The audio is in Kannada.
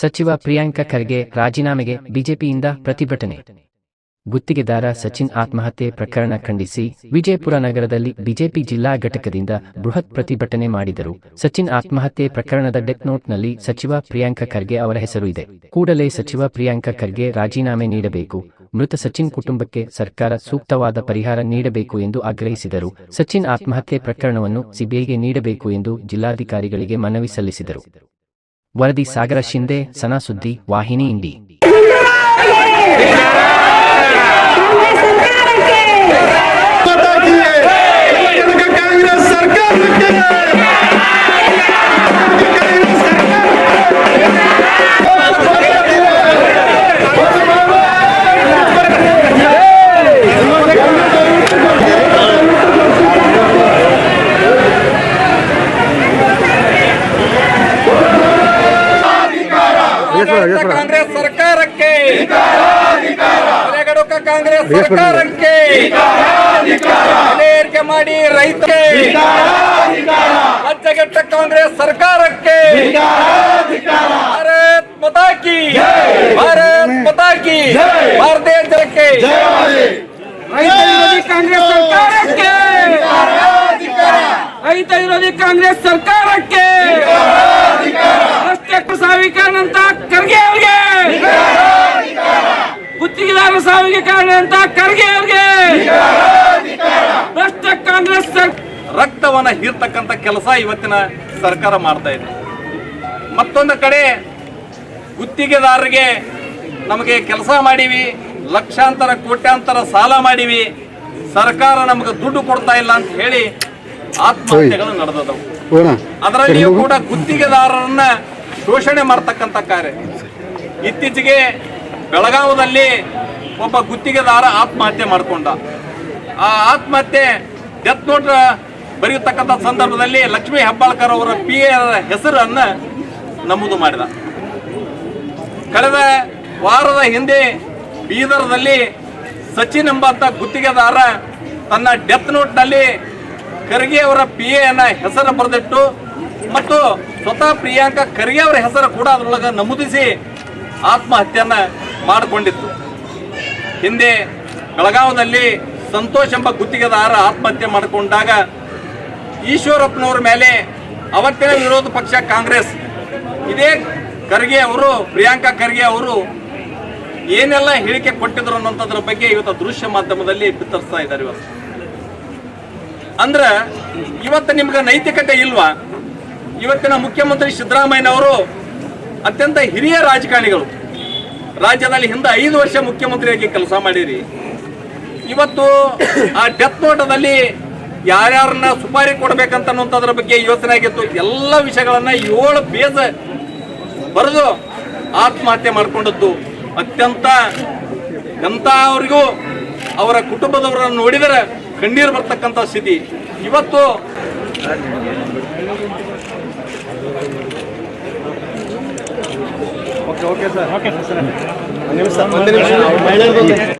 ಸಚಿವ ಪ್ರಿಯಾಂಕ ಖರ್ಗೆ ರಾಜೀನಾಮೆಗೆ ಬಿಜೆಪಿಯಿಂದ ಪ್ರತಿಭಟನೆ. ಗುತ್ತಿಗೆದಾರ ಸಚಿನ್ ಆತ್ಮಹತ್ಯೆ ಪ್ರಕರಣ ಖಂಡಿಸಿ ವಿಜಯಪುರ ನಗರದಲ್ಲಿ ಬಿಜೆಪಿ ಜಿಲ್ಲಾ ಘಟಕದಿಂದ ಬೃಹತ್ ಪ್ರತಿಭಟನೆ ಮಾಡಿದರು. ಸಚಿನ್ ಆತ್ಮಹತ್ಯೆ ಪ್ರಕರಣದ ಡೆತ್ ನೋಟ್ನಲ್ಲಿ ಸಚಿವ ಪ್ರಿಯಾಂಕ ಖರ್ಗೆ ಅವರ ಹೆಸರು ಇದೆ. ಕೂಡಲೇ ಸಚಿವ ಪ್ರಿಯಾಂಕ ಖರ್ಗೆ ರಾಜೀನಾಮೆ ನೀಡಬೇಕು. ಮೃತ ಸಚಿನ್ ಕುಟುಂಬಕ್ಕೆ ಸರ್ಕಾರ ಸೂಕ್ತವಾದ ಪರಿಹಾರ ನೀಡಬೇಕು ಎಂದು ಆಗ್ರಹಿಸಿದರು. ಸಚಿನ್ ಆತ್ಮಹತ್ಯೆ ಪ್ರಕರಣವನ್ನು ಸಿಬಿಐಗೆ ನೀಡಬೇಕು ಎಂದು ಜಿಲ್ಲಾಧಿಕಾರಿಗಳಿಗೆ ಮನವಿ ಸಲ್ಲಿಸಿದರು. ವರದಿ ಸಾಗರ ಶಿಂದೆ ಸನಾ ಸುದ್ದಿ ವಾಹಿನಿ ಇಂಡಿ. ಕಾಂಗ್ರೆಸ್ ಸರ್ಕಾರಕ್ಕೆ. ಕೊನೆಗಡುಕ ಕಾಂಗ್ರೆಸ್ ಸರ್ಕಾರಕ್ಕೆ. ಬೆಲೆ ಏರಿಕೆ ಮಾಡಿ ರೈತರಿಗೆ. ಲಜ್ಜೆಗೆಟ್ಟ ಕಾಂಗ್ರೆಸ್ ಸರ್ಕಾರಕ್ಕೆ. ಭಾರತ್ ಪತಾಕಿ ಭಾರತ್ ಮತಾ ಕಿ ಭಾರತೀಯ ಜನಕ್ಕೆ. ರೈತ ವಿರೋಧಿ ಕಾಂಗ್ರೆಸ್ ಸರ್ಕಾರಕ್ಕೆ. ರೈತ ವಿರೋಧಿ ಕಾಂಗ್ರೆಸ್ ಸರ್ಕಾರಕ್ಕೆ. ಸಾವಿಗೆ ಖರ್ಗೆ ಅವ್ರಿಗೆ! ಗುತ್ತಿಗೆದಾರ ಸಾವಿಗೆ ಕಾರಣ ಅಂತ ಖರ್ಗೆ ಅವ್ರಿಗೆ! ಭ್ರಷ್ಟ ಕಾಂಗ್ರೆಸ್ ರಕ್ತವನ್ನ ಹೀರ್ತಕ್ಕಂಥ ಕೆಲಸ ಇವತ್ತಿನ ಸರ್ಕಾರ ಮಾಡ್ತಾ ಇದೆ. ಮತ್ತೊಂದು ಕಡೆ ಗುತ್ತಿಗೆದಾರರಿಗೆ ನಮಗೆ ಕೆಲಸ ಮಾಡೀವಿ ಲಕ್ಷಾಂತರ ಕೋಟ್ಯಾಂತರ ಸಾಲ ಮಾಡೀವಿ. ಸರ್ಕಾರ ನಮಗೆ ದುಡ್ಡು ಕೊಡ್ತಾ ಇಲ್ಲ ಅಂತ ಹೇಳಿ ಆತ್ಮಹತ್ಯೆಗಳು ನಡೆದವು. ಅದರಲ್ಲಿಯೂ ಕೂಡ ಗುತ್ತಿಗೆದಾರರನ್ನ ಶೋಷಣೆ ಮಾಡ್ತಕ್ಕಂಥ ಕಾರ್ಯ. ಇತ್ತೀಚೆಗೆ ಬೆಳಗಾವದಲ್ಲಿ ಒಬ್ಬ ಗುತ್ತಿಗೆದಾರ ಆತ್ಮಹತ್ಯೆ ಮಾಡಿಕೊಂಡ. ಆ ಆತ್ಮಹತ್ಯೆ ಡೆತ್ ನೋಟ್ ಬರೆಯತಕ್ಕಂಥ ಸಂದರ್ಭದಲ್ಲಿ ಲಕ್ಷ್ಮೀ ಹೆಬ್ಬಾಳ್ಕರ್ ಅವರ ಪಿ ಎ ಹೆಸರನ್ನ ನಮೂದು ಮಾಡಿದ. ಕಳೆದ ವಾರದ ಹಿಂದೆ ಬೀದರ್ದಲ್ಲಿ ಸಚಿನ್ ಎಂಬಂತ ಗುತ್ತಿಗೆದಾರ ತನ್ನ ಡೆತ್ ನೋಟ್ನಲ್ಲಿ ಖರ್ಗೆ ಅವರ ಪಿ ಎನ ಹೆಸರು ಬರೆದಿಟ್ಟು ಮತ್ತು ಸ್ವತಃ ಪ್ರಿಯಾಂಕಾ ಖರ್ಗೆ ಅವರ ಹೆಸರು ಕೂಡ ಅದರೊಳಗೆ ನಮೂದಿಸಿ ಆತ್ಮಹತ್ಯೆಯನ್ನು ಮಾಡಿಕೊಂಡಿತ್ತು. ಹಿಂದೆ ಬೆಳಗಾವದಲ್ಲಿ ಸಂತೋಷ್ ಎಂಬ ಗುತ್ತಿಗೆದಾರ ಆತ್ಮಹತ್ಯೆ ಮಾಡಿಕೊಂಡಾಗ ಈಶ್ವರಪ್ಪನವ್ರ ಮೇಲೆ ಅವತ್ತಿನ ವಿರೋಧ ಪಕ್ಷ ಕಾಂಗ್ರೆಸ್, ಇದೇ ಖರ್ಗೆ ಅವರು, ಪ್ರಿಯಾಂಕಾ ಖರ್ಗೆ ಅವರು ಏನೆಲ್ಲ ಹೇಳಿಕೆ ಕೊಟ್ಟಿದ್ರು ಅನ್ನೋಂಥದ್ರ ಬಗ್ಗೆ ಇವತ್ತು ದೃಶ್ಯ ಮಾಧ್ಯಮದಲ್ಲಿ ಬಿತ್ತರಿಸ್ತಾ ಇದ್ದಾರೆ ಇವತ್ತು. ಅಂದ್ರೆ, ಇವತ್ತು ನಿಮ್ಗೆ ನೈತಿಕತೆ ಇಲ್ವಾ? ಇವತ್ತಿನ ಮುಖ್ಯಮಂತ್ರಿ ಸಿದ್ದರಾಮಯ್ಯನವರು ಅತ್ಯಂತ ಹಿರಿಯ ರಾಜಕಾರಣಿಗಳು. ರಾಜ್ಯದಲ್ಲಿ ಹಿಂದೆ ಐದು ವರ್ಷ ಮುಖ್ಯಮಂತ್ರಿಯಾಗಿ ಕೆಲಸ ಮಾಡಿರಿ. ಇವತ್ತು ಆ ಡೆತ್ ನೋಟದಲ್ಲಿ ಯಾರ್ಯಾರನ್ನ ಸುಪಾರಿ ಕೊಡ್ಬೇಕಂತ ಬಗ್ಗೆ ಯೋಚನೆ ಆಗಿತ್ತು. ಎಲ್ಲ ವಿಷಯಗಳನ್ನ ಏಳು ಬೇಜ ಬರೆದು ಆತ್ಮಹತ್ಯೆ ಮಾಡಿಕೊಂಡದ್ದು. ಅತ್ಯಂತ ಎಂಥವ್ರಿಗೂ ಅವರ ಕುಟುಂಬದವರನ್ನು ನೋಡಿದರೆ ಕಣ್ಣೀರು ಬರ್ತಕ್ಕಂಥ ಸ್ಥಿತಿ. ಇವತ್ತು okay okay sir okay sir ನಿಮಿಷ ಒಂದು ನಿಮಿಷ.